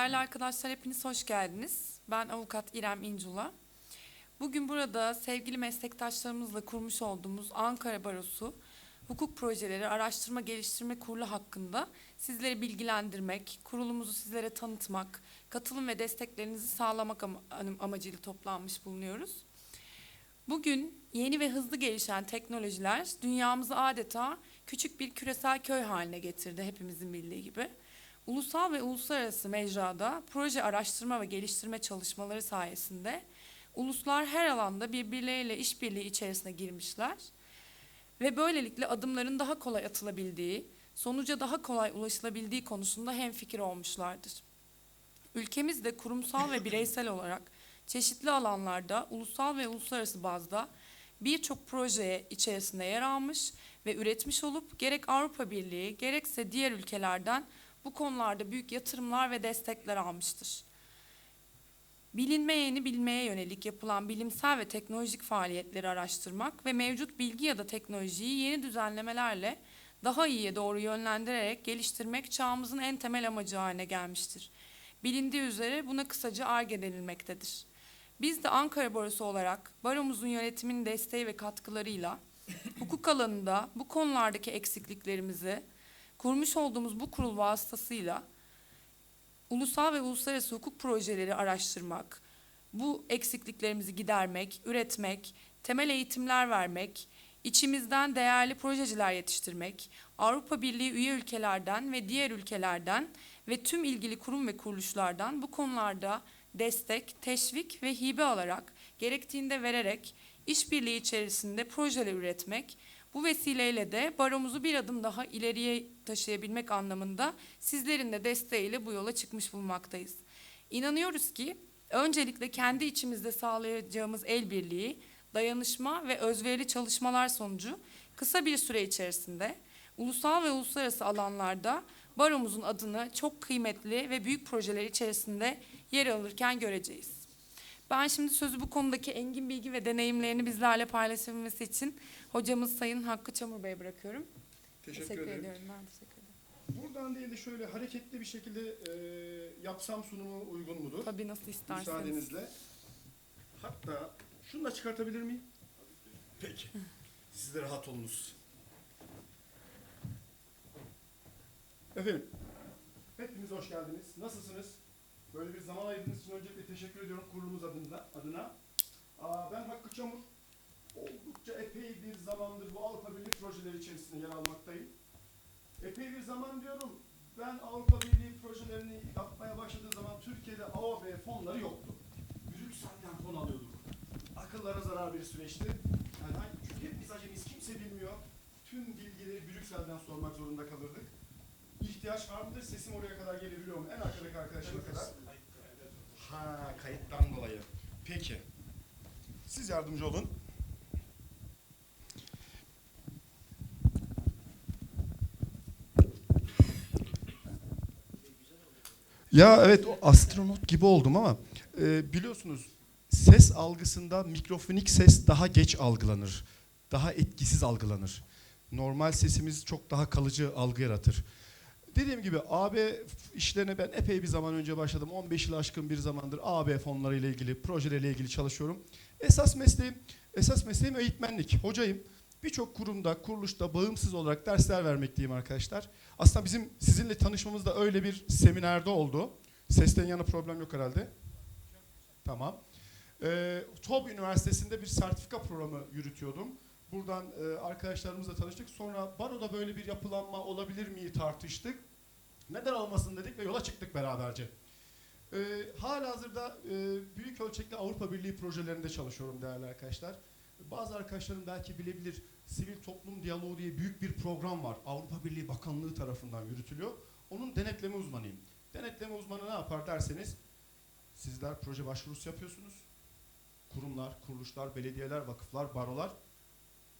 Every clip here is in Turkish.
Değerli arkadaşlar hepiniz hoş geldiniz. Ben avukat İrem İncula. Bugün burada sevgili meslektaşlarımızla kurmuş olduğumuz Ankara Barosu Hukuk Projeleri Araştırma Geliştirme Kurulu hakkında sizleri bilgilendirmek, kurulumuzu sizlere tanıtmak, katılım ve desteklerinizi sağlamak ama- amacıyla toplanmış bulunuyoruz. Bugün yeni ve hızlı gelişen teknolojiler dünyamızı adeta küçük bir küresel köy haline getirdi hepimizin bildiği gibi. Ulusal ve uluslararası mecrada proje araştırma ve geliştirme çalışmaları sayesinde uluslar her alanda birbirleriyle işbirliği içerisine girmişler ve böylelikle adımların daha kolay atılabildiği, sonuca daha kolay ulaşılabildiği konusunda hemfikir olmuşlardır. Ülkemiz de kurumsal ve bireysel olarak çeşitli alanlarda ulusal ve uluslararası bazda birçok projeye içerisinde yer almış ve üretmiş olup gerek Avrupa Birliği gerekse diğer ülkelerden bu konularda büyük yatırımlar ve destekler almıştır. Bilinmeyeni bilmeye yönelik yapılan bilimsel ve teknolojik faaliyetleri araştırmak ve mevcut bilgi ya da teknolojiyi yeni düzenlemelerle daha iyiye doğru yönlendirerek geliştirmek çağımızın en temel amacı haline gelmiştir. Bilindiği üzere buna kısaca ARGE denilmektedir. Biz de Ankara Barosu olarak baromuzun yönetiminin desteği ve katkılarıyla hukuk alanında bu konulardaki eksikliklerimizi kurmuş olduğumuz bu kurul vasıtasıyla ulusal ve uluslararası hukuk projeleri araştırmak, bu eksikliklerimizi gidermek, üretmek, temel eğitimler vermek, içimizden değerli projeciler yetiştirmek, Avrupa Birliği üye ülkelerden ve diğer ülkelerden ve tüm ilgili kurum ve kuruluşlardan bu konularda destek, teşvik ve hibe alarak, gerektiğinde vererek işbirliği içerisinde projeler üretmek, bu vesileyle de baromuzu bir adım daha ileriye taşıyabilmek anlamında sizlerin de desteğiyle bu yola çıkmış bulunmaktayız. İnanıyoruz ki öncelikle kendi içimizde sağlayacağımız el birliği, dayanışma ve özverili çalışmalar sonucu kısa bir süre içerisinde ulusal ve uluslararası alanlarda baromuzun adını çok kıymetli ve büyük projeler içerisinde yer alırken göreceğiz. Ben şimdi sözü bu konudaki engin bilgi ve deneyimlerini bizlerle paylaşabilmesi için hocamız Sayın Hakkı Çamur Bey'e bırakıyorum. Teşekkür, ederim. ediyorum. Ben teşekkür ederim. Buradan değil de şöyle hareketli bir şekilde e, yapsam sunumu uygun mudur? Tabii nasıl isterseniz. Müsaadenizle. Hatta şunu da çıkartabilir miyim? Peki. Siz de rahat olunuz. Efendim, hepiniz hoş geldiniz. Nasılsınız? Böyle bir zaman ayırdığınız için öncelikle teşekkür ediyorum kurulumuz adına. adına. Aa, ben Hakkı Çamur. Oldukça epey bir zamandır bu Avrupa Birliği projeleri içerisinde yer almaktayım. Epey bir zaman diyorum. Ben Avrupa Birliği projelerini yapmaya başladığım zaman Türkiye'de AOB fonları yoktu. Brüksel'den fon alıyorduk. Akıllara zarar bir süreçti. Yani çünkü hep biz acemiyiz, kimse bilmiyor. Tüm bilgileri Brüksel'den sormak zorunda kalırdık. İhtiyaç var mıdır? Sesim oraya kadar gelebiliyor mu? En arkadaki arkadaşıma kadar. Ha, kayıttan dolayı. Peki. Siz yardımcı olun. Ya evet o astronot gibi oldum ama e, biliyorsunuz ses algısında mikrofonik ses daha geç algılanır. Daha etkisiz algılanır. Normal sesimiz çok daha kalıcı algı yaratır. Dediğim gibi AB işlerine ben epey bir zaman önce başladım. 15 yıl aşkın bir zamandır AB fonlarıyla ilgili, projelerle ilgili çalışıyorum. Esas mesleğim, esas mesleğim eğitmenlik. Hocayım. Birçok kurumda, kuruluşta bağımsız olarak dersler vermekteyim arkadaşlar. Aslında bizim sizinle tanışmamız da öyle bir seminerde oldu. Sesten yana problem yok herhalde. Tamam. Ee, TOB Üniversitesi'nde bir sertifika programı yürütüyordum. Buradan e, arkadaşlarımızla tanıştık. Sonra Baro'da böyle bir yapılanma olabilir mi tartıştık. Neden olmasın dedik ve yola çıktık beraberce. Ee, halihazırda e, büyük ölçekli Avrupa Birliği projelerinde çalışıyorum değerli arkadaşlar. Bazı arkadaşlarım belki bilebilir. Sivil Toplum Diyaloğu diye büyük bir program var. Avrupa Birliği Bakanlığı tarafından yürütülüyor. Onun denetleme uzmanıyım. Denetleme uzmanı ne yapar derseniz sizler proje başvurusu yapıyorsunuz. Kurumlar, kuruluşlar, belediyeler, vakıflar, barolar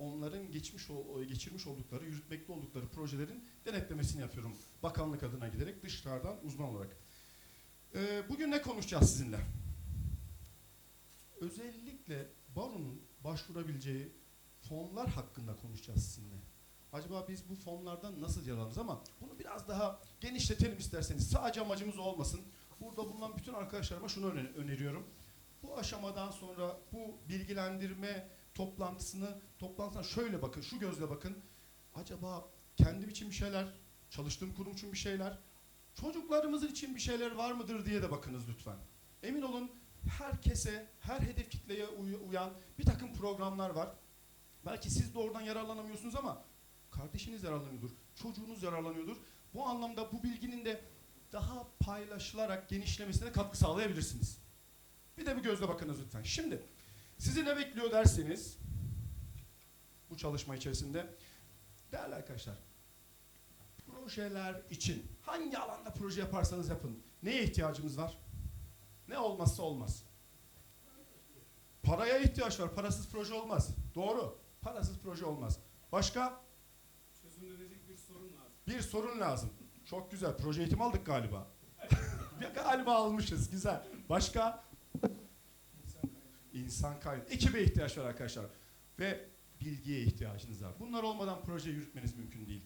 onların geçmiş geçirmiş oldukları, yürütmekte oldukları projelerin denetlemesini yapıyorum. Bakanlık adına giderek dışarıdan uzman olarak. Ee, bugün ne konuşacağız sizinle? Özellikle baronun başvurabileceği fonlar hakkında konuşacağız sizinle. Acaba biz bu fonlardan nasıl yararlanırız ama bunu biraz daha genişletelim isterseniz. Sadece amacımız olmasın. burada bulunan bütün arkadaşlarıma şunu öne- öneriyorum. Bu aşamadan sonra bu bilgilendirme toplantısını toplantısına şöyle bakın, şu gözle bakın. Acaba kendim için bir şeyler, çalıştığım kurum için bir şeyler, çocuklarımız için bir şeyler var mıdır diye de bakınız lütfen. Emin olun herkese, her hedef kitleye uy- uyan bir takım programlar var. Belki siz doğrudan yararlanamıyorsunuz ama kardeşiniz yararlanıyordur, çocuğunuz yararlanıyordur. Bu anlamda bu bilginin de daha paylaşılarak genişlemesine katkı sağlayabilirsiniz. Bir de bir gözle bakınız lütfen. Şimdi sizi ne bekliyor derseniz bu çalışma içerisinde değerli arkadaşlar projeler için hangi alanda proje yaparsanız yapın neye ihtiyacımız var? Ne olmazsa olmaz. Paraya ihtiyaç var. Parasız proje olmaz. Doğru. Parasız proje olmaz. Başka? Çözümlenecek bir sorun lazım. Bir sorun lazım. Çok güzel. Proje eğitimi aldık galiba. Galiba almışız. Güzel. Başka? İnsan kaynağı. Ekibe ihtiyaç var arkadaşlar. Ve bilgiye ihtiyacınız var. Bunlar olmadan proje yürütmeniz mümkün değil.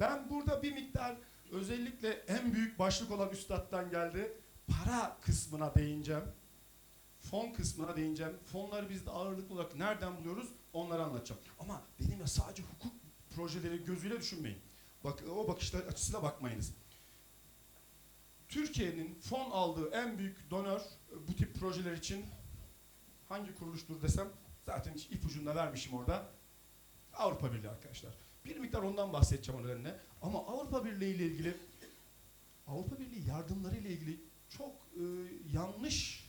Ben burada bir miktar özellikle en büyük başlık olan üstattan geldi. Para kısmına değineceğim. Fon kısmına değineceğim. Fonları biz de ağırlıklı olarak nereden buluyoruz onları anlatacağım. Ama dedim ya sadece hukuk projeleri gözüyle düşünmeyin. Bak o bakışlar açısıyla bakmayınız. Türkiye'nin fon aldığı en büyük donör bu tip projeler için hangi kuruluştur desem zaten ipucunu da vermişim orada. Avrupa Birliği arkadaşlar. Bir miktar ondan bahsedeceğim nedenle. Ama Avrupa Birliği ile ilgili Avrupa Birliği yardımları ile ilgili çok e, yanlış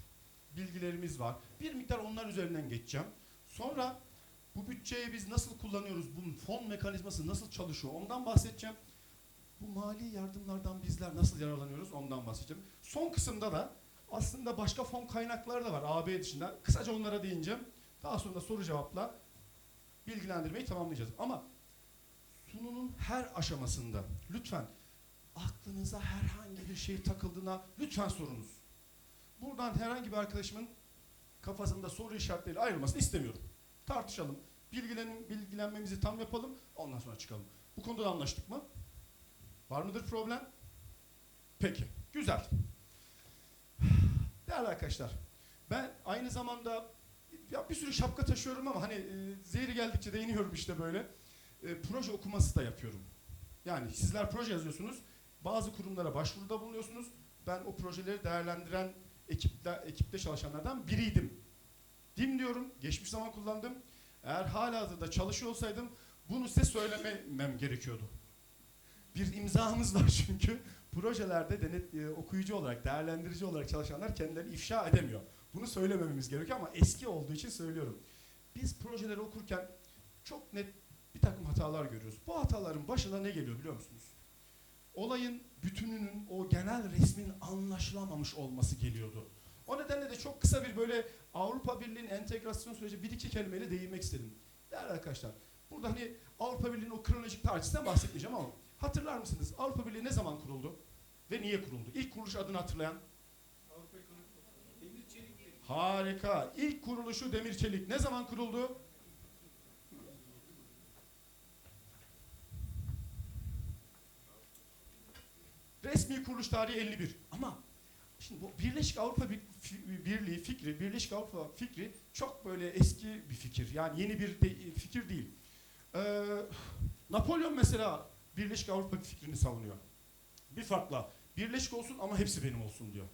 bilgilerimiz var. Bir miktar onlar üzerinden geçeceğim. Sonra bu bütçeyi biz nasıl kullanıyoruz? Bunun fon mekanizması nasıl çalışıyor? Ondan bahsedeceğim. Bu mali yardımlardan bizler nasıl yararlanıyoruz? Ondan bahsedeceğim. Son kısımda da aslında başka fon kaynakları da var AB dışında. Kısaca onlara değineceğim. Daha sonra da soru cevapla bilgilendirmeyi tamamlayacağız. Ama sununun her aşamasında lütfen aklınıza herhangi bir şey takıldığına lütfen sorunuz. Buradan herhangi bir arkadaşımın kafasında soru işaretleriyle ayrılmasını istemiyorum. Tartışalım. Bilgilenin, bilgilenmemizi tam yapalım. Ondan sonra çıkalım. Bu konuda da anlaştık mı? Var mıdır problem? Peki. Güzel. Değerli arkadaşlar, ben aynı zamanda ya bir sürü şapka taşıyorum ama hani e, zehri geldikçe değiniyorum işte böyle. E, proje okuması da yapıyorum. Yani sizler proje yazıyorsunuz, bazı kurumlara başvuruda bulunuyorsunuz. Ben o projeleri değerlendiren ekipte, ekipte çalışanlardan biriydim. Dim diyorum, geçmiş zaman kullandım. Eğer hala hazırda çalışıyor olsaydım bunu size söylemem gerekiyordu. Bir imzamız var çünkü projelerde denet, e, okuyucu olarak, değerlendirici olarak çalışanlar kendilerini ifşa edemiyor. Bunu söylemememiz gerekiyor ama eski olduğu için söylüyorum. Biz projeleri okurken çok net bir takım hatalar görüyoruz. Bu hataların başına ne geliyor biliyor musunuz? Olayın bütününün, o genel resmin anlaşılamamış olması geliyordu. O nedenle de çok kısa bir böyle Avrupa Birliği'nin entegrasyon süreci bir iki kelimeyle değinmek istedim. Değerli arkadaşlar, burada hani Avrupa Birliği'nin o kronolojik tarihçesinden bahsetmeyeceğim ama hatırlar mısınız? Avrupa Birliği ne zaman kuruldu? Ve niye kuruldu? İlk kuruluş adını hatırlayan? Avrupa. Demir çelik. Harika. İlk kuruluşu Demir Çelik. Ne zaman kuruldu? Resmi kuruluş tarihi 51. Ama şimdi bu Birleşik Avrupa Birliği fikri, Birleşik Avrupa fikri çok böyle eski bir fikir. Yani yeni bir de- fikir değil. Ee, Napolyon mesela Birleşik Avrupa fikrini savunuyor. Bir farkla birleşik olsun ama hepsi benim olsun diyor.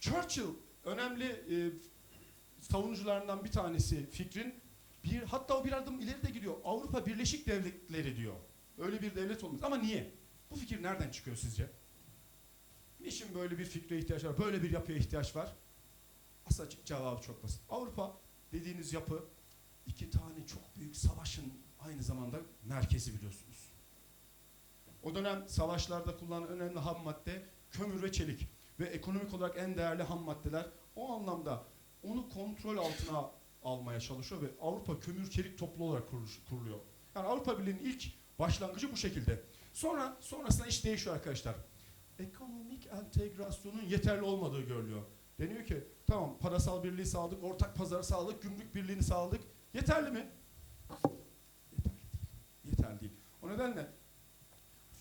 Churchill önemli e, savunucularından bir tanesi fikrin bir hatta o bir adım ileri de gidiyor. Avrupa Birleşik Devletleri diyor. Öyle bir devlet olmaz. Ama niye? Bu fikir nereden çıkıyor sizce? Niçin böyle bir fikre ihtiyaç var? Böyle bir yapıya ihtiyaç var? Aslında cevabı çok basit. Avrupa dediğiniz yapı iki tane çok büyük savaşın aynı zamanda merkezi biliyorsunuz. O dönem savaşlarda kullanılan önemli ham madde kömür ve çelik ve ekonomik olarak en değerli ham maddeler o anlamda onu kontrol altına almaya çalışıyor ve Avrupa kömür çelik toplu olarak kuruluyor. Yani Avrupa Birliği'nin ilk başlangıcı bu şekilde. Sonra sonrasında iş değişiyor arkadaşlar. Ekonomik entegrasyonun yeterli olmadığı görülüyor. Deniyor ki tamam parasal birliği sağladık, ortak pazarı sağladık, gümrük birliğini sağladık. Yeterli mi? Yeterli değil. Yeterli değil. O nedenle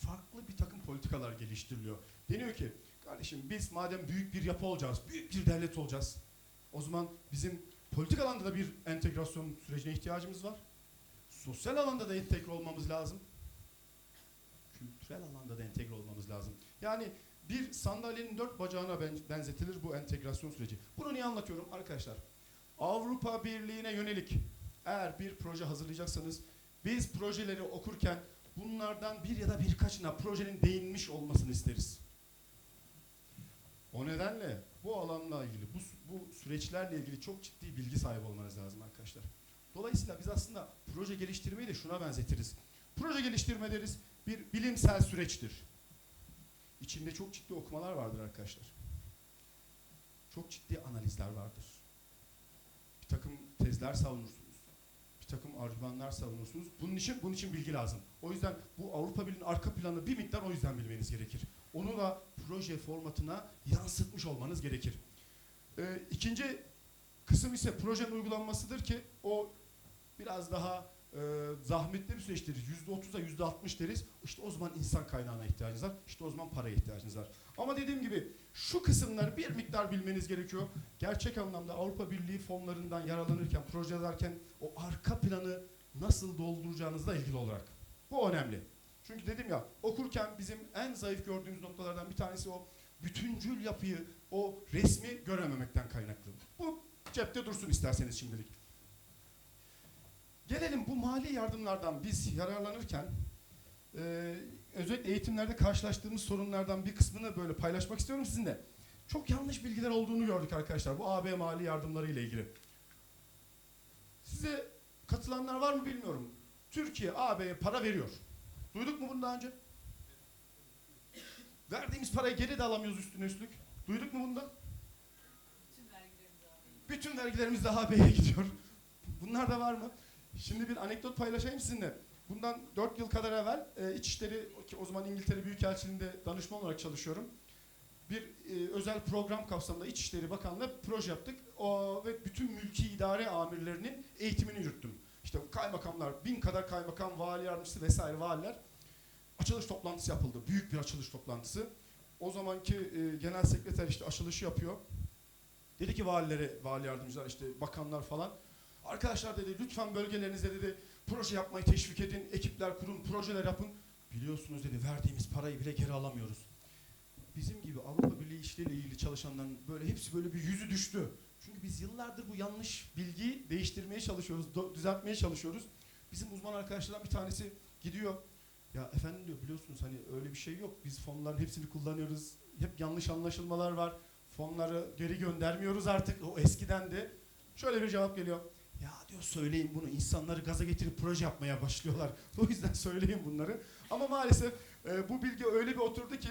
farklı bir takım politikalar geliştiriliyor. Deniyor ki Kardeşim biz madem büyük bir yapı olacağız, büyük bir devlet olacağız. O zaman bizim politik alanda da bir entegrasyon sürecine ihtiyacımız var. Sosyal alanda da entegre olmamız lazım. Kültürel alanda da entegre olmamız lazım. Yani bir sandalyenin dört bacağına ben- benzetilir bu entegrasyon süreci. Bunu niye anlatıyorum arkadaşlar? Avrupa Birliği'ne yönelik eğer bir proje hazırlayacaksanız biz projeleri okurken bunlardan bir ya da birkaçına projenin değinmiş olmasını isteriz. O nedenle bu alanla ilgili, bu, bu süreçlerle ilgili çok ciddi bilgi sahibi olmanız lazım arkadaşlar. Dolayısıyla biz aslında proje geliştirmeyi de şuna benzetiriz. Proje geliştirme deriz bir bilimsel süreçtir. İçinde çok ciddi okumalar vardır arkadaşlar. Çok ciddi analizler vardır. Bir takım tezler savunursunuz. Takım argümanlar savunursunuz. Bunun için bunun için bilgi lazım. O yüzden bu Avrupa Birliği'nin arka planı bir miktar o yüzden bilmeniz gerekir. Onu da proje formatına yansıtmış olmanız gerekir. Ee, ikinci kısım ise projenin uygulanmasıdır ki o biraz daha e, zahmetli bir süreçtir. Yüzde otuz'a yüzde altmış deriz. İşte o zaman insan kaynağına ihtiyacınız var. İşte o zaman paraya ihtiyacınız var. Ama dediğim gibi şu kısımları bir miktar bilmeniz gerekiyor. Gerçek anlamda Avrupa Birliği fonlarından yararlanırken, proje ederken o arka planı nasıl dolduracağınızla ilgili olarak. Bu önemli. Çünkü dedim ya okurken bizim en zayıf gördüğümüz noktalardan bir tanesi o bütüncül yapıyı, o resmi görememekten kaynaklı. Bu cepte dursun isterseniz şimdilik. Gelelim bu mali yardımlardan biz yararlanırken e, özellikle eğitimlerde karşılaştığımız sorunlardan bir kısmını böyle paylaşmak istiyorum sizinle. Çok yanlış bilgiler olduğunu gördük arkadaşlar bu AB mali yardımları ile ilgili. Size katılanlar var mı bilmiyorum. Türkiye AB'ye para veriyor. Duyduk mu bunu daha önce? Verdiğimiz parayı geri de alamıyoruz üstüne üstlük. Duyduk mu bunu da? Bütün vergilerimiz AB'ye gidiyor. Bunlar da var mı? Şimdi bir anekdot paylaşayım sizinle. Bundan 4 yıl kadar evvel e, İçişleri, o zaman İngiltere Büyükelçiliğinde danışman olarak çalışıyorum. Bir e, özel program kapsamında İçişleri Bakanlığı proje yaptık. O, ve bütün mülki idare amirlerinin eğitimini yürüttüm. İşte kaymakamlar, bin kadar kaymakam, vali yardımcısı vesaire valiler. Açılış toplantısı yapıldı. Büyük bir açılış toplantısı. O zamanki e, genel sekreter işte açılışı yapıyor. Dedi ki valilere, vali yardımcılar işte bakanlar falan. Arkadaşlar dedi lütfen bölgelerinizde dedi proje yapmayı teşvik edin, ekipler kurun, projeler yapın. Biliyorsunuz dedi verdiğimiz parayı bile geri alamıyoruz. Bizim gibi Avrupa Birliği işleriyle ilgili çalışanların böyle hepsi böyle bir yüzü düştü. Çünkü biz yıllardır bu yanlış bilgiyi değiştirmeye çalışıyoruz, düzeltmeye çalışıyoruz. Bizim uzman arkadaşlardan bir tanesi gidiyor. Ya efendim diyor biliyorsunuz hani öyle bir şey yok. Biz fonların hepsini kullanıyoruz. Hep yanlış anlaşılmalar var. Fonları geri göndermiyoruz artık. O eskiden de. Şöyle bir cevap geliyor. Ya diyor söyleyin bunu. İnsanları gaza getirip proje yapmaya başlıyorlar. O yüzden söyleyin bunları. Ama maalesef e, bu bilgi öyle bir oturdu ki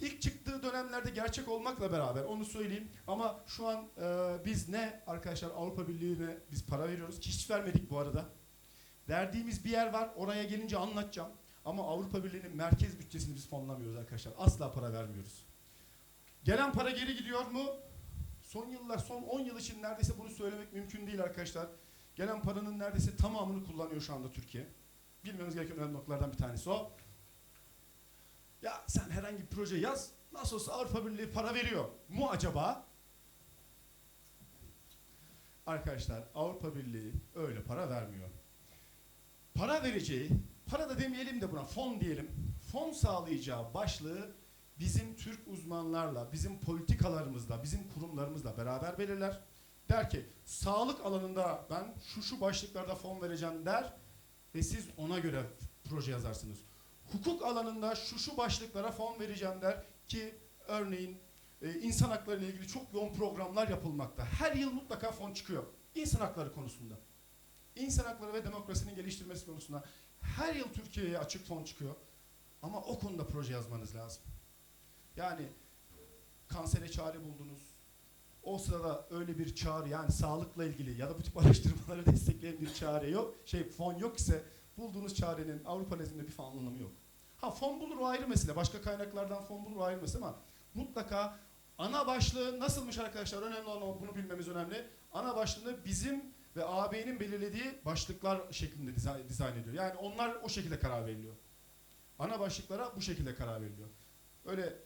ilk çıktığı dönemlerde gerçek olmakla beraber onu söyleyeyim. Ama şu an e, biz ne arkadaşlar Avrupa Birliği'ne biz para veriyoruz. Hiç vermedik bu arada. Verdiğimiz bir yer var. Oraya gelince anlatacağım. Ama Avrupa Birliği'nin merkez bütçesini biz fonlamıyoruz arkadaşlar. Asla para vermiyoruz. Gelen para geri gidiyor mu? Son yıllar, son 10 yıl için neredeyse bunu söylemek mümkün değil arkadaşlar. Gelen paranın neredeyse tamamını kullanıyor şu anda Türkiye. Bilmemiz gereken önemli noktalardan bir tanesi o. Ya sen herhangi bir proje yaz, nasıl olsa Avrupa Birliği para veriyor mu acaba? Arkadaşlar Avrupa Birliği öyle para vermiyor. Para vereceği, para da demeyelim de buna fon diyelim. Fon sağlayacağı başlığı bizim Türk uzmanlarla, bizim politikalarımızla, bizim kurumlarımızla beraber belirler. Der ki sağlık alanında ben şu şu başlıklarda fon vereceğim der ve siz ona göre proje yazarsınız. Hukuk alanında şu şu başlıklara fon vereceğim der ki örneğin e, insan hakları ile ilgili çok yoğun programlar yapılmakta. Her yıl mutlaka fon çıkıyor. İnsan hakları konusunda. İnsan hakları ve demokrasinin geliştirmesi konusunda her yıl Türkiye'ye açık fon çıkıyor. Ama o konuda proje yazmanız lazım. Yani kansere çare buldunuz. O sırada öyle bir çağrı yani sağlıkla ilgili ya da bu tip araştırmaları destekleyen bir çare yok, şey fon yok ise bulduğunuz çarenin Avrupa nezdinde bir fon anlamı yok. Ha fon bulur o ayrı mesele. Başka kaynaklardan fon bulur o ayrı mesele ama mutlaka ana başlığı nasılmış arkadaşlar? Önemli olan bunu bilmemiz önemli. Ana başlığını bizim ve AB'nin belirlediği başlıklar şeklinde dizayn, dizayn ediyor. Yani onlar o şekilde karar veriliyor. Ana başlıklara bu şekilde karar veriliyor. Öyle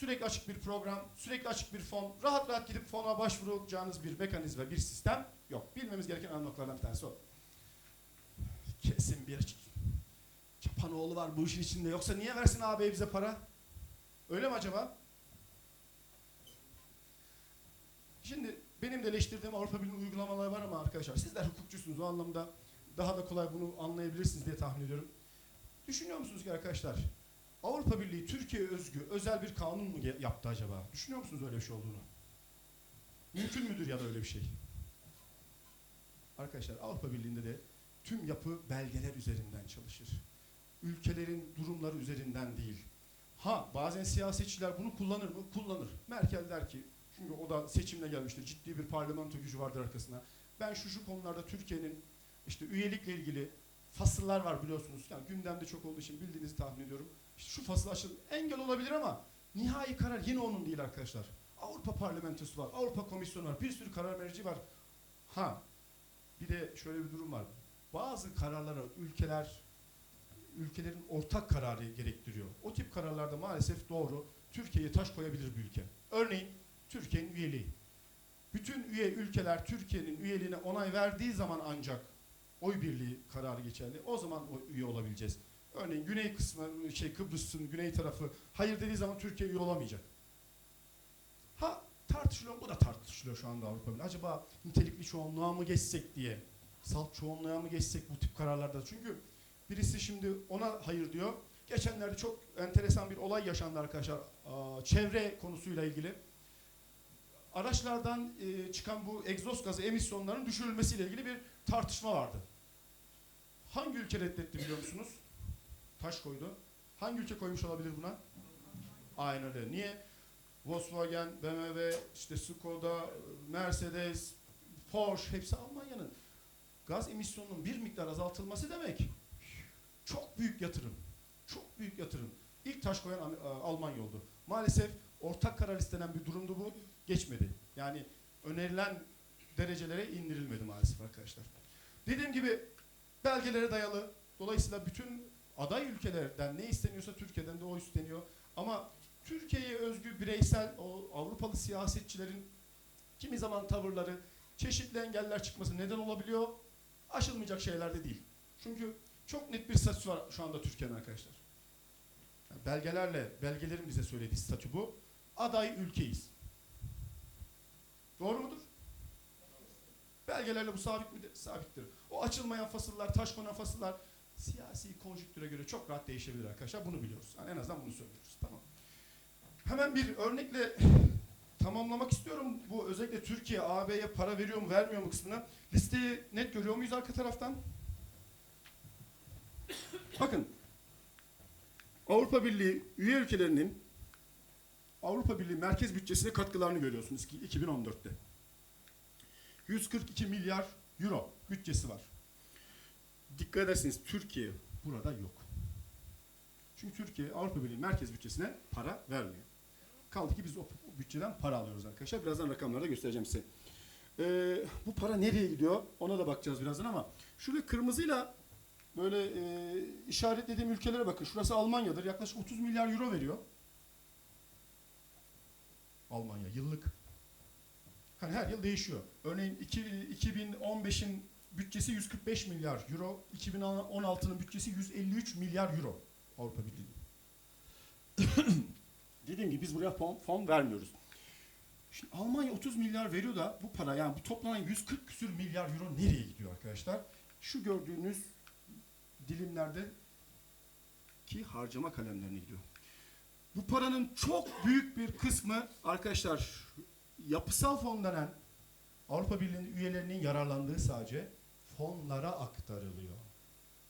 sürekli açık bir program, sürekli açık bir fon, rahat rahat gidip fona başvuracağınız bir mekanizma, bir sistem yok. Bilmemiz gereken ana noktalardan bir tanesi o. Kesin bir çapanoğlu var bu işin içinde. Yoksa niye versin ağabey bize para? Öyle mi acaba? Şimdi benim de eleştirdiğim Avrupa Birliği uygulamaları var ama arkadaşlar sizler hukukçusunuz o anlamda daha da kolay bunu anlayabilirsiniz diye tahmin ediyorum. Düşünüyor musunuz ki arkadaşlar Avrupa Birliği Türkiye özgü özel bir kanun mu yaptı acaba? Düşünüyor musunuz öyle bir şey olduğunu? Mümkün müdür ya da öyle bir şey? Arkadaşlar Avrupa Birliği'nde de tüm yapı belgeler üzerinden çalışır. Ülkelerin durumları üzerinden değil. Ha bazen siyasetçiler bunu kullanır mı? Kullanır. Merkel der ki çünkü o da seçimle gelmiştir. Ciddi bir parlamento gücü vardır arkasında. Ben şu şu konularda Türkiye'nin işte üyelikle ilgili fasıllar var biliyorsunuz. Yani gündemde çok olduğu için bildiğinizi tahmin ediyorum. Şu fasıl açıl engel olabilir ama nihai karar yine onun değil arkadaşlar. Avrupa Parlamentosu var, Avrupa Komisyonu var, bir sürü karar merci var. Ha bir de şöyle bir durum var. Bazı kararlara ülkeler ülkelerin ortak kararı gerektiriyor. O tip kararlarda maalesef doğru Türkiye'ye taş koyabilir bir ülke. Örneğin Türkiye'nin üyeliği. Bütün üye ülkeler Türkiye'nin üyeliğine onay verdiği zaman ancak oy birliği kararı geçerli. O zaman o üye olabileceğiz. Örneğin güney kısmı, şey Kıbrıs'ın güney tarafı hayır dediği zaman Türkiye üye olamayacak. Ha tartışılıyor, bu da tartışılıyor şu anda Avrupa Birliği. Acaba nitelikli çoğunluğa mı geçsek diye, salt çoğunluğa mı geçsek bu tip kararlarda? Çünkü birisi şimdi ona hayır diyor. Geçenlerde çok enteresan bir olay yaşandı arkadaşlar. Çevre konusuyla ilgili. Araçlardan e, çıkan bu egzoz gazı emisyonlarının düşürülmesiyle ilgili bir tartışma vardı. Hangi ülke reddetti biliyor musunuz? Taş koydu. Hangi ülke koymuş olabilir buna? Aynen öyle. Niye? Volkswagen, BMW, işte Skoda, Mercedes, Porsche hepsi Almanya'nın. Gaz emisyonunun bir miktar azaltılması demek çok büyük yatırım. Çok büyük yatırım. İlk taş koyan Am- Almanya oldu. Maalesef ortak karar istenen bir durumdu bu. Geçmedi. Yani önerilen derecelere indirilmedi maalesef arkadaşlar. Dediğim gibi belgelere dayalı. Dolayısıyla bütün aday ülkelerden ne isteniyorsa Türkiye'den de o isteniyor. Ama Türkiye'ye özgü bireysel o Avrupalı siyasetçilerin kimi zaman tavırları çeşitli engeller çıkması neden olabiliyor. Aşılmayacak şeyler de değil. Çünkü çok net bir statü var şu anda Türkiye'nin arkadaşlar. Yani belgelerle, belgelerin bize söylediği statü bu. Aday ülkeyiz. Doğru mudur? Belgelerle bu sabit midir? Sabittir. O açılmayan fasıllar, taş konan fasıllar siyasi konjüktüre göre çok rahat değişebilir arkadaşlar. Bunu biliyoruz. Yani en azından bunu söylüyoruz. Tamam. Hemen bir örnekle tamamlamak istiyorum. Bu özellikle Türkiye AB'ye para veriyor mu vermiyor mu kısmına. Listeyi net görüyor muyuz arka taraftan? Bakın Avrupa Birliği üye ülkelerinin Avrupa Birliği merkez bütçesine katkılarını görüyorsunuz ki 2014'te. 142 milyar euro bütçesi var. Dikkat ederseniz Türkiye burada yok. Çünkü Türkiye Avrupa Birliği merkez bütçesine para vermiyor. Kaldı ki biz o bütçeden para alıyoruz arkadaşlar. Birazdan rakamları da göstereceğim size. Ee, bu para nereye gidiyor? Ona da bakacağız birazdan ama şurada kırmızıyla böyle e, işaretlediğim ülkelere bakın. Şurası Almanya'dır. Yaklaşık 30 milyar euro veriyor. Almanya yıllık. Hani her yıl değişiyor. Örneğin iki- 2015'in bütçesi 145 milyar euro, 2016'nın bütçesi 153 milyar euro Avrupa Birliği. Dediğim gibi biz buraya fon, fon vermiyoruz. Şimdi Almanya 30 milyar veriyor da bu para yani bu toplanan 140 küsür milyar euro nereye gidiyor arkadaşlar? Şu gördüğünüz dilimlerde ki harcama kalemlerine gidiyor. Bu paranın çok büyük bir kısmı arkadaşlar yapısal fon denen Avrupa Birliği'nin üyelerinin yararlandığı sadece fonlara aktarılıyor.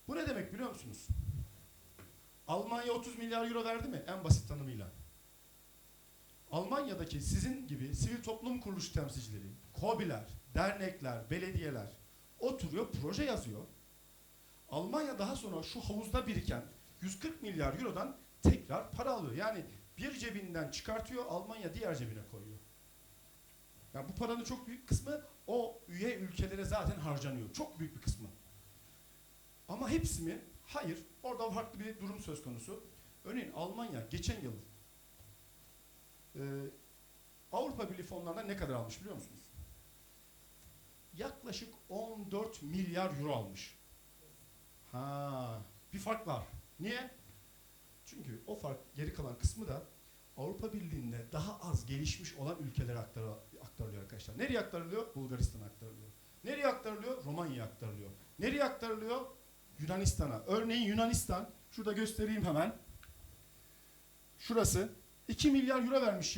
Bu ne demek biliyor musunuz? Almanya 30 milyar euro verdi mi? En basit tanımıyla. Almanya'daki sizin gibi sivil toplum kuruluş temsilcileri, KOBİ'ler, dernekler, belediyeler oturuyor, proje yazıyor. Almanya daha sonra şu havuzda biriken 140 milyar eurodan tekrar para alıyor. Yani bir cebinden çıkartıyor, Almanya diğer cebine koyuyor. Yani bu paranın çok büyük kısmı o üye ülkelere zaten harcanıyor. Çok büyük bir kısmı. Ama hepsi mi? Hayır. Orada farklı bir durum söz konusu. Örneğin Almanya geçen yıl Ee, Avrupa Birliği fonlarından ne kadar almış biliyor musunuz? Yaklaşık 14 milyar euro almış. Ha, bir fark var. Niye? Çünkü o fark geri kalan kısmı da Avrupa Birliği'nde daha az gelişmiş olan ülkelere aktar- aktarılıyor arkadaşlar. Nereye aktarılıyor? Bulgaristan'a aktarılıyor. Nereye aktarılıyor? Romanya'ya aktarılıyor. Nereye aktarılıyor? Yunanistan'a. Örneğin Yunanistan, şurada göstereyim hemen. Şurası 2 milyar euro vermiş